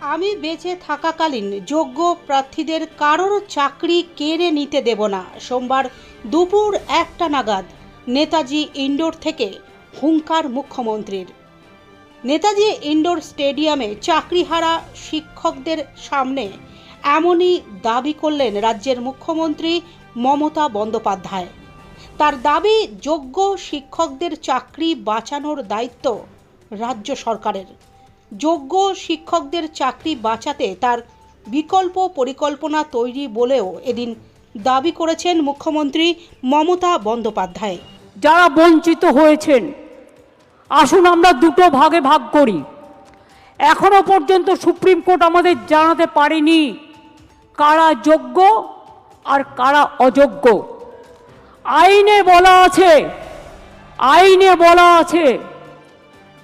আমি বেঁচে থাকাকালীন যোগ্য প্রার্থীদের কারোর চাকরি কেড়ে নিতে দেব না। সোমবার দুপুর একটা নাগাদ নেতাজি ইনডোর থেকে হুঙ্কার মুখ্যমন্ত্রীর। নেতাজি ইনডোর স্টেডিয়ামে চাকরিহারা শিক্ষকদের সামনে এমনই দাবি করলেন রাজ্যের মুখ্যমন্ত্রী মমতা বন্দ্যোপাধ্যায়। তার দাবি, যোগ্য শিক্ষকদের চাকরি বাঁচানোর দায়িত্ব রাজ্য সরকারের। যোগ্য শিক্ষকদের চাকরি বাঁচাতে তার বিকল্প পরিকল্পনা তৈরি বলেও এদিন দাবি করেছেন মুখ্যমন্ত্রী মমতা বন্দ্যোপাধ্যায়। যারা বঞ্চিত হয়েছেন, আসুন আমরা দুটো ভাগে ভাগ করি। এখনও পর্যন্ত সুপ্রিম কোর্ট আমাদের জানাতে পারেনি কারা যোগ্য আর কারা অযোগ্য। আইনে বলা আছে, আইনে বলা আছে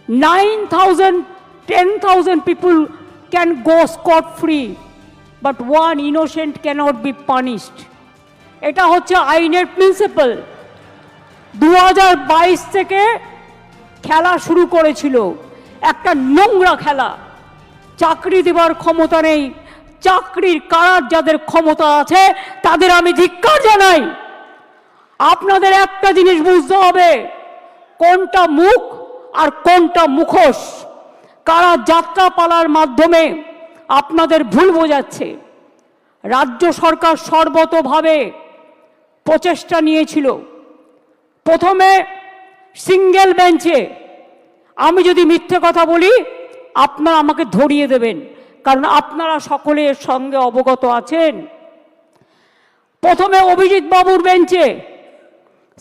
nine thousand ten thousand people can go scot free but one innocent cannot be punished এটা হচ্ছে আইনের প্রিন্সিপাল দু হাজার বাইশ থেকে খেলা শুরু করেছিল। একটা নোংরা খেলা। চাকরি দেওয়ার ক্ষমতা নেই। চাকরির কারার যাদের ক্ষমতা আছে, তাদের আমি ধিক্কার জানাই। আপনাদের একটা জিনিস বুঝতে হবে। কোনটা মুখ আর কোনটা মুখোশ? কারা যাত্রাপালার মাধ্যমে আপনাদের ভুল বোঝাচ্ছে? রাজ্য সরকার সর্বতভাবে প্রচেষ্টা নিয়েছিল। প্রথমে সিঙ্গেল বেঞ্চে, আমি যদি মিথ্যে কথা বলি, আপনারা আমাকে ধরিয়ে দেবেন, কারণ আপনারা সকলে এর সঙ্গে অবগত আছেন। প্রথমে অভিজিৎ বাবুর বেঞ্চে,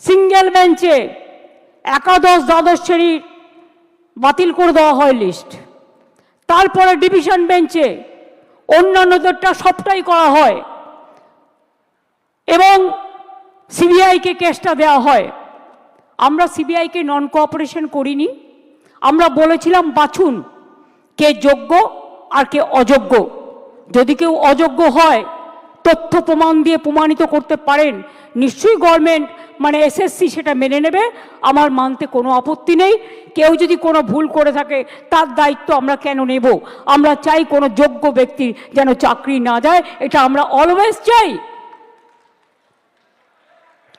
সিঙ্গেল বেঞ্চে, একাদশ দ্বাদশ শ্রেণির বাতিল করে দেওয়া হয় লিস্ট তারপরে ডিভিশন বেঞ্চে অন্যান্যদেরটা সবটাই করা হয়। এবং সিবিআইকে কেসটা দেওয়া হয়। আমরা সিবিআইকে নন কোঅপারেশন করিনি। আমরা বলেছিলাম, বাছুন কে যোগ্য আর কে অযোগ্য। যদি কেউ অযোগ্য হয়, তথ্য প্রমাণ দিয়ে প্রমাণিত করতে পারেন। নিশ্চয়ই গভর্নমেন্ট মানে এসএসসি সেটা মেনে নেবে। আমার মানতে কোনো আপত্তি নেই। কেউ যদি কোনো ভুল করে থাকে, তার দায়িত্ব আমরা কেন নেব? আমরা চাই কোনো যোগ্য ব্যক্তির যেন চাকরি না যায় এটা আমরা অলওয়েজ চাই।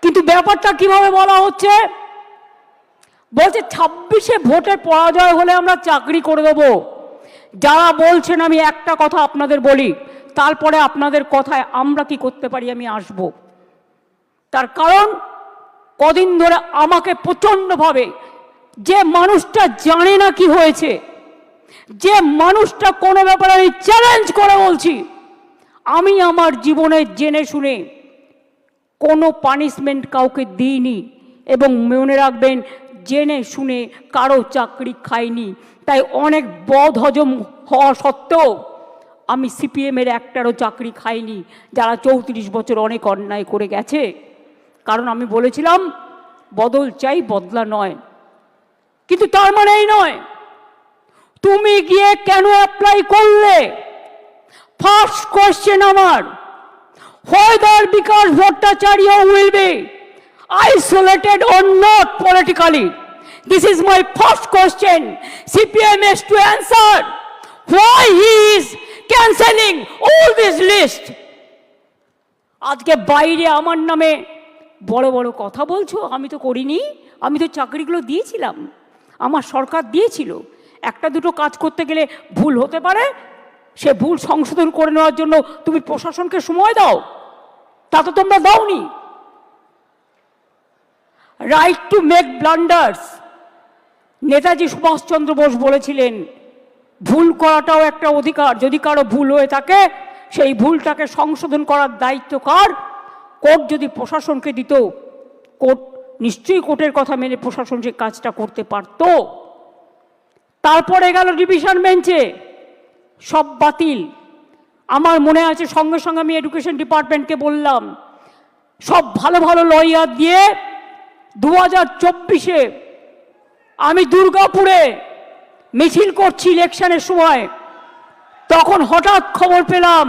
কিন্তু ব্যাপারটা কীভাবে বলা হচ্ছে? বলছে ছাব্বিশে ভোটে পরাজয় হলে আমরা চাকরি করে দেবো। যারা বলছেন আমি একটা কথা আপনাদের বলি, তারপরে আপনাদের কথায় আমরা কি করতে পারি আমি আসব। তার কারণ কদিন ধরে আমাকে প্রচণ্ডভাবে যে মানুষটা জানে না কি হয়েছে, যে মানুষটা কোনো ব্যাপারে আমি চ্যালেঞ্জ করে বলছি, আমি আমার জীবনে জেনে শুনে কোনো পানিশমেন্ট কাউকে দিইনি এবং মনে রাখবেন জেনে শুনে কারও চাকরি খাইনি। তাই অনেক বদ হজম হওয়া সত্ত্বেও আমি সিপিএমের একটারও চাকরি খাইনি, যারা চৌত্রিশ বছর অনেক অন্যায় করে গেছে। কারণ আমি বলেছিলাম, বদল চাই, বদলা নয়। কিন্তু তার মানে এই নয়, তুমি গিয়ে কেন অ্যাপ্লাই করলে? ফার্স্ট কোয়েশ্চেন আমার, whether Bikash Bhattacharya will be isolated or not politically this is my first question CPM has to answer why he is cancelling all this list আজকে বাইরে আমার নামে বড় বড় কথা বলছো, আমি তো করিনি, আমি তো চাকরিগুলো দিয়েছিলাম। আমার সরকার দিয়েছিল। একটা দুটো কাজ করতে গেলে ভুল হতে পারে, সে ভুল সংশোধন করে নেওয়ার জন্য তুমি প্রশাসনকে সময় দাও। তা তো তোমরা দাওনি। Right to make blunders Netaji Subhas Chandra Bose বলেছিলেন, ভুল করাটাও একটা অধিকার। যদি কারও ভুল হয়ে থাকে, সেই ভুলটাকে সংশোধন করার দায়িত্ব কার? কোর্ট যদি প্রশাসনকে দিত, কোর্ট নিশ্চয়ই কোর্টের কথা মেনে প্রশাসন সে কাজটা করতে পারত। তারপরে গেল ডিভিশন বেঞ্চে। সব বাতিল। আমার মনে আছে সঙ্গে সঙ্গে আমি এডুকেশন ডিপার্টমেন্টকে বললাম, সব ভালো ভালো লয়ার দিয়ে দু হাজার চব্বিশে আমি দুর্গাপুরে মিছিল করছি ইলেকশনের সময়। তখন হঠাৎ খবর পেলাম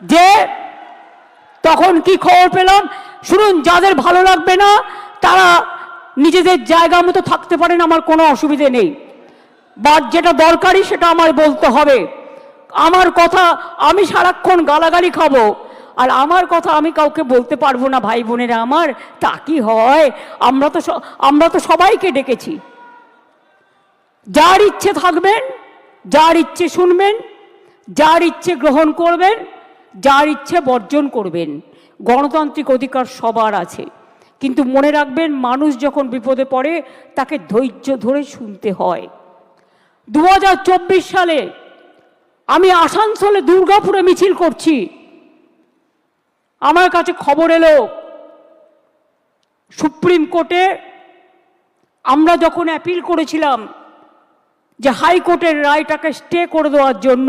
যে তখন কি খবর পেলাম? শুনুন, যাদের ভালো লাগবে না, তারা নিজেদের জায়গা মতো থাকতে পারেন, আমার কোনো অসুবিধে নেই। বাট যেটা দরকারি, সেটা আমার বলতে হবে। আমার কথা আমি সারাক্ষণ গালাগালি খাব, আর আমার কথা আমি কাউকে বলতে পারব না, ভাই বোনেরা আমার। তা কি হয়? আমরা তো আমরা তো সবাইকে ডেকেছি। যার ইচ্ছে থাকবেন, যার ইচ্ছে শুনবেন, যার ইচ্ছে গ্রহণ করবেন যার ইচ্ছে বর্জন করবেন, গণতান্ত্রিক অধিকার সবার আছে। কিন্তু মনে রাখবেন, মানুষ যখন বিপদে পড়ে, তাকে ধৈর্য ধরে শুনতে হয়। দু হাজার চব্বিশ সালে আমি আসানসোলে দুর্গাপুরে মিছিল করছি। আমার কাছে খবর এলো, সুপ্রিম কোর্টে আমরা যখন অ্যাপিল করেছিলাম যে হাইকোর্টের রায়টাকে স্টে করে দেওয়ার জন্য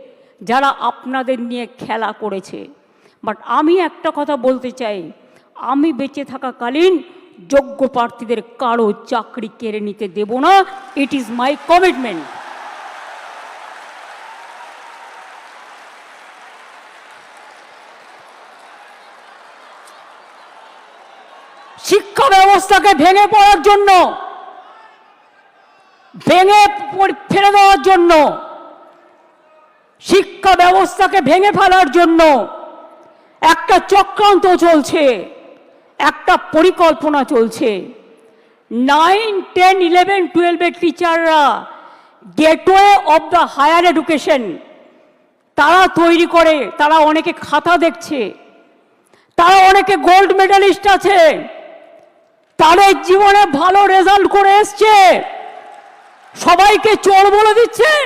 যারা আপনাদের নিয়ে খেলা করেছে। বাট আমি একটা কথা বলতে চাই, আমি বেঁচে থাকাকালীন যোগ্য প্রার্থীদের কারও চাকরি কেড়ে নিতে দেব না। ইট ইজ মাই কমিটমেন্ট শিক্ষা ব্যবস্থাকে ভেঙে পড়ার জন্য, ভেঙে ফেলে দেওয়ার জন্য শিক্ষা ব্যবস্থাকে ভেঙে ফেলার জন্য একটা চক্রান্ত চলছে, একটা পরিকল্পনা চলছে। নাইন টেন ইলেভেন টুয়েলভের টিচাররা gateway of the higher education তারা তৈরি করে, তারা অনেকে খাতা দেখছে, তারা অনেকে গোল্ড মেডালিস্ট আছে, তাদের জীবনে ভালো রেজাল্ট করে এসছে। সবাইকে চোর বলে দিচ্ছেন।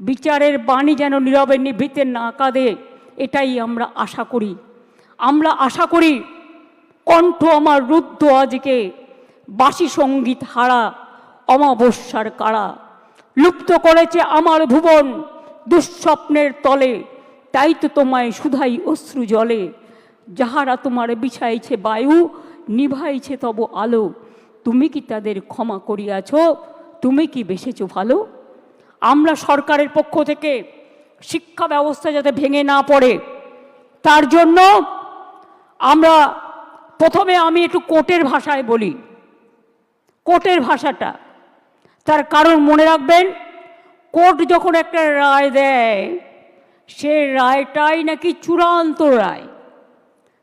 বিচারের বাণী যেন নীরবে নিভৃতে না কাঁদে, এটাই আমরা আশা করি। আমরা আশা করি কণ্ঠ আমার রুদ্ধ আজকে, বাসি সংগীত হারা অমাবস্যার কারা। লুপ্ত করেছে আমার ভুবন দুঃস্বপ্নের তলে, তাই তো তোমায় সুধাই অশ্রু জলে। যাহারা তোমার বিছাইছে বায়ু, নিভাইছে তব আলো। তুমি কি তাদের ক্ষমা করিয়াছ? তুমি কি বেসেছ ভালো? আমরা সরকারের পক্ষ থেকে শিক্ষা ব্যবস্থা যাতে ভেঙে না পড়ে, তার জন্য আমরা প্রথমে আমি একটু কোর্টের ভাষায় বলি। কোর্টের ভাষাটা, তার কারণ মনে রাখবেন, কোর্ট যখন একটা রায় দেয়, সে রায়টাই নাকি চূড়ান্ত রায়।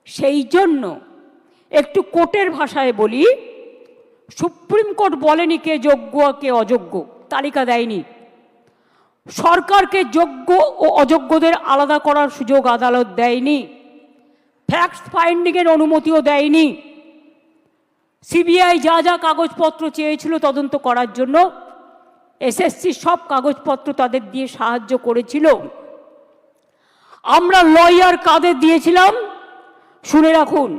সেই জন্য একটু কোর্টের ভাষায় বলি, সুপ্রিম কোর্ট বলেনি কে যোগ্য কে অযোগ্য, তালিকা দেয়নি। সরকারকে যোগ্য ও অযোগ্যদের আলাদা করার সুযোগ আদালত দেয়নি। ফ্যাক্ট ফাইন্ডিংয়ের অনুমতিও দেয়নি। সিবিআই যা যা কাগজপত্র চেয়েছিল তদন্ত করার জন্য এসএসসি সব কাগজপত্র তাদের দিয়ে সাহায্য করেছিল। আমরা লয়ার কাদের দিয়েছিলাম? শুনে রাখুন,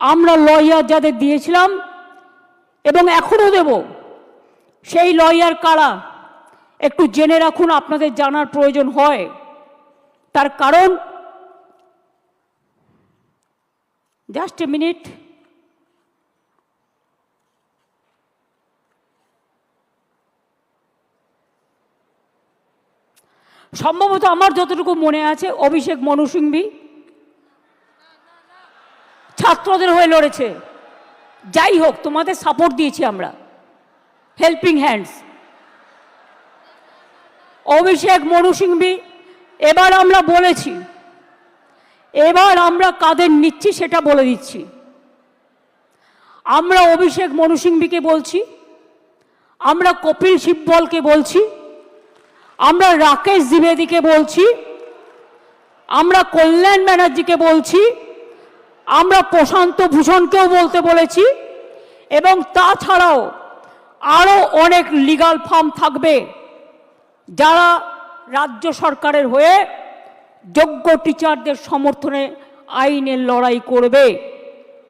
আমরা লয়ার যাদের দিয়েছিলাম এবং এখনও দেব, সেই লয়ার কারা? একটু জেনে রাখুন আপনাদের জানার প্রয়োজন হয়। তার কারণ জাস্ট এ মিনিট সম্ভবত আমার যতটুকু মনে আছে, অভিষেক মনু সিংভি ছাত্রদের হয়ে লড়েছে। যাই হোক, তোমাদের সাপোর্ট দিয়েছি আমরা। হেল্পিং হ্যান্ডস অভিষেক মনু সিংভি এবার আমরা বলেছি, এবার আমরা কাদের নিচ্ছি সেটা বলে দিচ্ছি। আমরা অভিষেক মনু সিংভিকে বলছি, আমরা কপিল সিব্বলকে বলছি, আমরা রাকেশ দ্বিবেদীকে বলছি, আমরা কল্যাণ ব্যানার্জিকে বলছি, আমরা প্রশান্ত ভূষণকেও বলতে বলেছি, এবং তাছাড়াও আরও অনেক লিগাল ফার্ম থাকবে। যারা রাজ্য সরকারের হয়ে যোগ্য টিচারদের সমর্থনে আইনের লড়াই করবে।